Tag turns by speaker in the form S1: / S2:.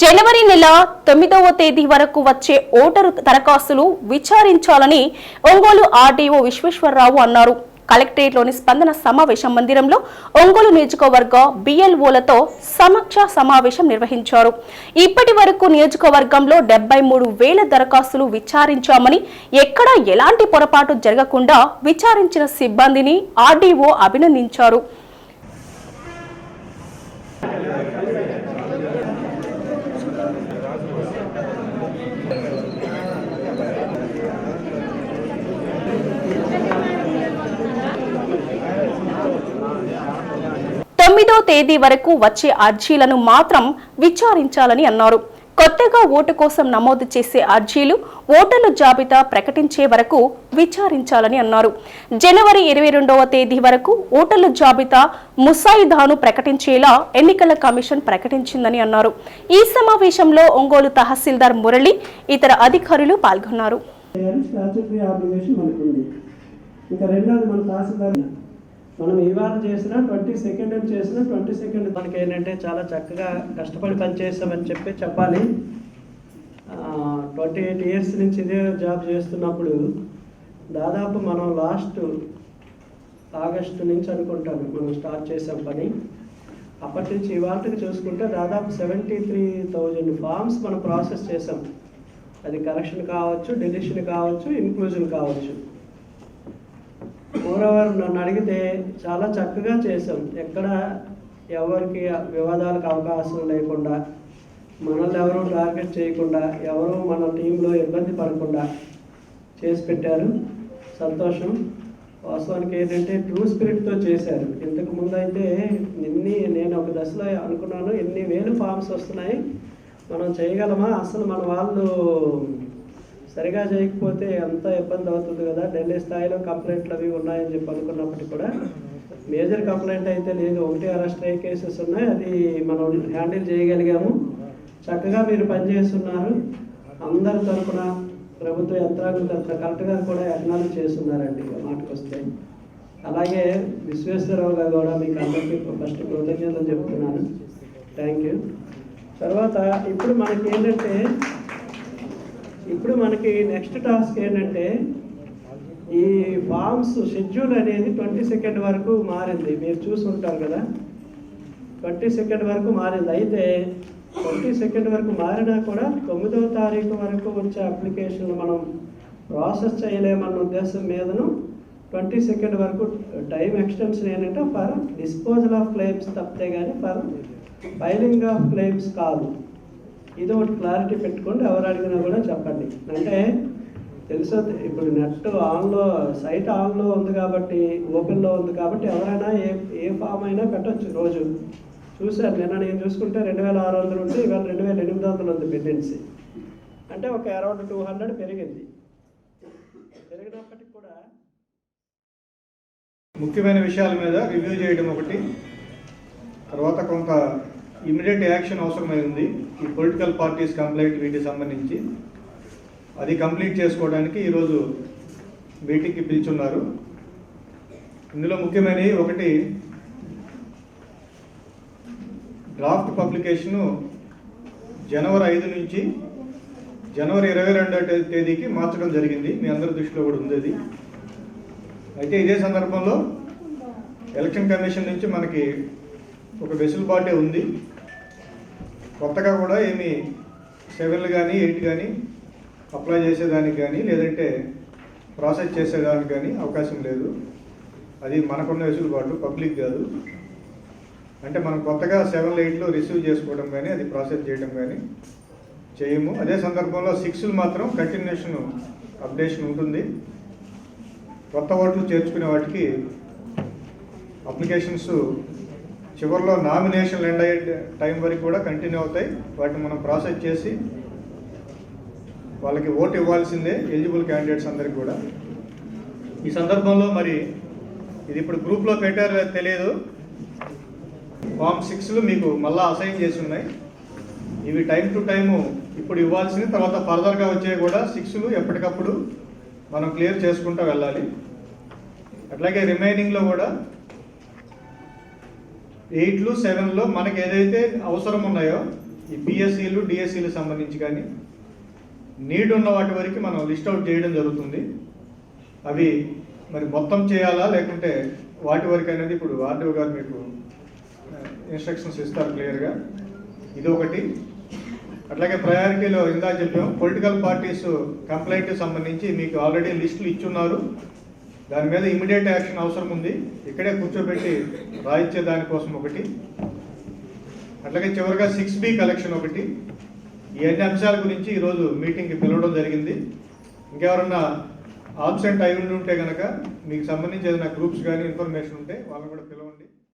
S1: జనవరి నెల తొమ్మిదవ తేదీ వరకు వచ్చే ఓటరు దరఖాస్తులు విచారించాలని ఒంగోలు ఆర్డీఓ విశ్వేశ్వరరావు అన్నారు. కలెక్టరేట్లోని స్పందన సమావేశం మందిరంలో ఒంగోలు నియోజకవర్గ బిఎల్ఓలతో సమక్ష సమావేశం నిర్వహించారు. ఇప్పటి వరకు నియోజకవర్గంలో డెబ్బై మూడు వేల దరఖాస్తులు విచారించామని ఎక్కడా ఎలాంటి పొరపాటు జరగకుండా విచారించిన సిబ్బందిని ఆర్డీఓ అభినందించారు. తొమ్మిదో తేదీ వరకు వచ్చే అర్జీలను మాత్రం విచారించాలని అన్నారు. కొత్తగా ఓటు కోసం నమోదు చేసే అర్జీలు ఓటర్ల జాబితా ప్రకటించే వరకు విచారించాలని అన్నారు. జనవరి ఇరవై రెండవ తేదీ వరకు ఓటర్ల జాబితా ముసాయిదాను ప్రకటించేలా ఎన్నికల కమిషన్ ప్రకటించిందని అన్నారు. ఈ సమావేశంలో ఒంగోలు తహసీల్దార్ మురళి ఇతర అధికారులు పాల్గొన్నారు.
S2: మనం ఈ మనం ఇవాళ చేసిన ట్వంటీ సెకండ్ చేసిన ట్వంటీ సెకండ్. మనకి ఏంటంటే చాలా చక్కగా కష్టపడి పనిచేసామని చెప్పి చెప్పాలి. ట్వంటీ ఎయిట్ ఇయర్స్ నుంచి ఇదే జాబ్ చేస్తున్నప్పుడు దాదాపు మనం లాస్ట్ ఆగస్టు నుంచి అనుకుంటాను మనం స్టార్ట్ చేసాం పని. అప్పటి నుంచి ఇవాళకి చూసుకుంటే దాదాపు సెవెంటీ త్రీ థౌజండ్ ఫామ్స్ మనం ప్రాసెస్ చేసాం. అది కరెక్షన్ కావచ్చు డెలిషన్ కావచ్చు ఇంక్లూజన్ కావచ్చు. మోరవర్ నన్ను అడిగితే చాలా చక్కగా చేశాం ఎక్కడ ఎవరికి వివాదాలకు అవకాశం లేకుండా మనల్ని ఎవరు టార్గెట్ చేయకుండా ఎవరు మన టీంలో ఇబ్బంది పడకుండా చేసి పెట్టారు. సంతోషం. వాస్తవానికి ఏంటంటే ట్రూ స్పిరిట్తో చేశారు. ఇంతకు ముందు అయితే ఎన్ని నేను ఒక దశలో అనుకున్నాను ఎన్ని వేలు ఫామ్స్ వస్తున్నాయి మనం చేయగలమా? అసలు మన వాళ్ళు సరిగా చేయకపోతే ఎంత ఇబ్బంది అవుతుంది కదా. ఢిల్లీ స్థాయిలో కంప్లైంట్లు అవి ఉన్నాయని చెప్పి అనుకున్నప్పటికీ కూడా మేజర్ కంప్లైంట్ అయితే లేదు. ఒకటి అరెస్ట్ అయ్యే కేసెస్ ఉన్నాయి. అది మనం హ్యాండిల్ చేయగలిగాము. చక్కగా మీరు పనిచేస్తున్నారు. అందరి తరఫున ప్రభుత్వ యంత్రాంగం తరఫున కరెక్ట్గా కూడా అక్నాలజ్ చేస్తున్నారండి. మాటకు వస్తే అలాగే విశ్వేశ్వరరావు గారు కూడా మీకు అందరికీ ఫస్ట్ కృతజ్ఞతలు చెప్తున్నాను. Thank you. తర్వాత ఇప్పుడు మనకి ఏంటంటే ఇప్పుడు మనకి నెక్స్ట్ టాస్క్ ఏంటంటే ఈ ఫామ్స్ షెడ్యూల్ అనేది ట్వంటీ సెకండ్ వరకు మారింది. మీరు చూసి ఉంటారు కదా. ట్వంటీ సెకండ్ వరకు మారింది. అయితే ట్వంటీ సెకండ్ వరకు మారినా కూడా తొమ్మిదవ తారీఖు వరకు వచ్చే అప్లికేషన్లు మనం ప్రాసెస్ చేయలేమన్న ఉద్దేశం మీదను ట్వంటీ సెకండ్ వరకు టైం ఎక్స్టెన్షన్ ఏంటంటే ఫర్ డిస్పోజల్ ఆఫ్ క్లెయిమ్స్ తప్పితే కానీ ఫర్ ఫైలింగ్ ఆఫ్ క్లెయిమ్స్ కాదు. ఇది ఒకటి క్లారిటీ పెట్టుకోండి ఎవరు అడిగినా కూడా చెప్పండి. అంటే తెలుసా ఇప్పుడు నెట్ ఆన్లో సైట్ ఆన్లో ఉంది కాబట్టి ఓపెన్లో ఉంది కాబట్టి ఎవరైనా ఏ ఏ ఫామ్ అయినా పెట్టొచ్చు రోజు. చూశాను నిన్న నేను చూసుకుంటే రెండు వేల ఆరు వందలు ఉంటే ఇవాళ రెండు వేల ఎనిమిది వందలు ఉంది పెండెన్సీ అంటే ఒక అరౌండ్ టూ హండ్రెడ్ పెరిగింది. పెరిగినప్పటికి కూడా
S3: ముఖ్యమైన విషయాల మీద రివ్యూ చేయడం ఒకటి తర్వాత కొంత ఇమీడియట్ యాక్షన్ అవసరమై ఉంది. ఈ పొలిటికల్ పార్టీస్ కంప్లైంట్ వీటికి సంబంధించి. అది కంప్లీట్ చేసుకోవడానికి ఈరోజు మీటింగ్కి పిలుచున్నారు. ఇందులో ముఖ్యమైనవి ఒకటి డ్రాఫ్ట్ పబ్లికేషను జనవరి ఐదు నుంచి జనవరి ఇరవై రెండో తేదీకి మార్చడం జరిగింది. మీ అందరి దృష్టిలో కూడా ఉంది అయితే ఇదే సందర్భంలో ఎలక్షన్ కమిషన్ నుంచి మనకి ఒక వెసులుబాటే ఉంది. కొత్తగా కూడా ఏమి సెవెన్లు కానీ ఎయిట్ కానీ అప్లై చేసేదానికి కానీ లేదంటే ప్రాసెస్ చేసేదానికి కానీ అవకాశం లేదు. అది మనకున్న వెసులుబాటు పబ్లిక్ కాదు. అంటే మనం కొత్తగా సెవెన్ ఎయిట్లో రిసీవ్ చేసుకోవడం కానీ అది ప్రాసెస్ చేయడం కానీ చేయము. అదే సందర్భంలో సిక్స్లు మాత్రం కంటిన్యూషన్ అప్డేషన్ ఉంటుంది. కొత్త ఓట్లు చేర్చుకునే వాటికి అప్లికేషన్స్ చివరిలో నామినేషన్లు ఎండ్ అయ్యే టైం వరకు కూడా కంటిన్యూ అవుతాయి. వాటిని మనం ప్రాసెస్ చేసి వాళ్ళకి ఓటు ఇవ్వాల్సిందే ఎలిజిబుల్ క్యాండిడేట్స్ అందరికి కూడా. ఈ సందర్భంలో మరి ఇది ఇప్పుడు గ్రూప్లో పెట్టారో తెలియదు. ఫామ్ సిక్స్లు మీకు మళ్ళీ అసైన్ చేసి ఉన్నాయి. ఇవి టైం టు టైము ఇప్పుడు ఇవ్వాల్సింది తర్వాత ఫర్దర్గా వచ్చేవి కూడా సిక్స్లు ఎప్పటికప్పుడు మనం క్లియర్ చేసుకుంటూ వెళ్ళాలి. అట్లాగే రిమైనింగ్లో కూడా ఎయిట్లు సెవెన్లో మనకి ఏదైతే అవసరం ఉన్నాయో ఈ పిఎస్సీలు డిఎస్సీలు సంబంధించి కానీ నీడ్ ఉన్న వాటి వరకు మనం లిస్ట్ అవుట్ చేయడం జరుగుతుంది. అవి మరి మొత్తం చేయాలా లేకుంటే వాటి వరకు అనేది ఇప్పుడు ఆర్డీఓ గారు మీకు ఇన్స్ట్రక్షన్స్ ఇస్తారు క్లియర్గా. ఇది ఒకటి అట్లాగే ప్రయారిటీలో ఇందా చెప్పాం పొలిటికల్ పార్టీస్ కంప్లైంట్ సంబంధించి మీకు ఆల్రెడీ లిస్టులు ఇచ్చున్నారు. దాని మీద ఇమీడియట్ యాక్షన్ అవసరం ఉంది. ఇక్కడే కూర్చోబెట్టి రాయించే దానికోసం ఒకటి. అట్లాగే చివరిగా సిక్స్ బి కలెక్షన్ ఒకటి. ఈ అన్ని అంశాల గురించి ఈరోజు మీటింగ్కి పిలవడం జరిగింది. ఇంకెవరన్నా ఆబ్సెంట్ అయి ఉండి ఉంటే కనుక మీకు సంబంధించి ఏదైనా గ్రూప్స్ కానీ ఇన్ఫర్మేషన్ ఉంటే వాళ్ళని కూడా పిలవండి.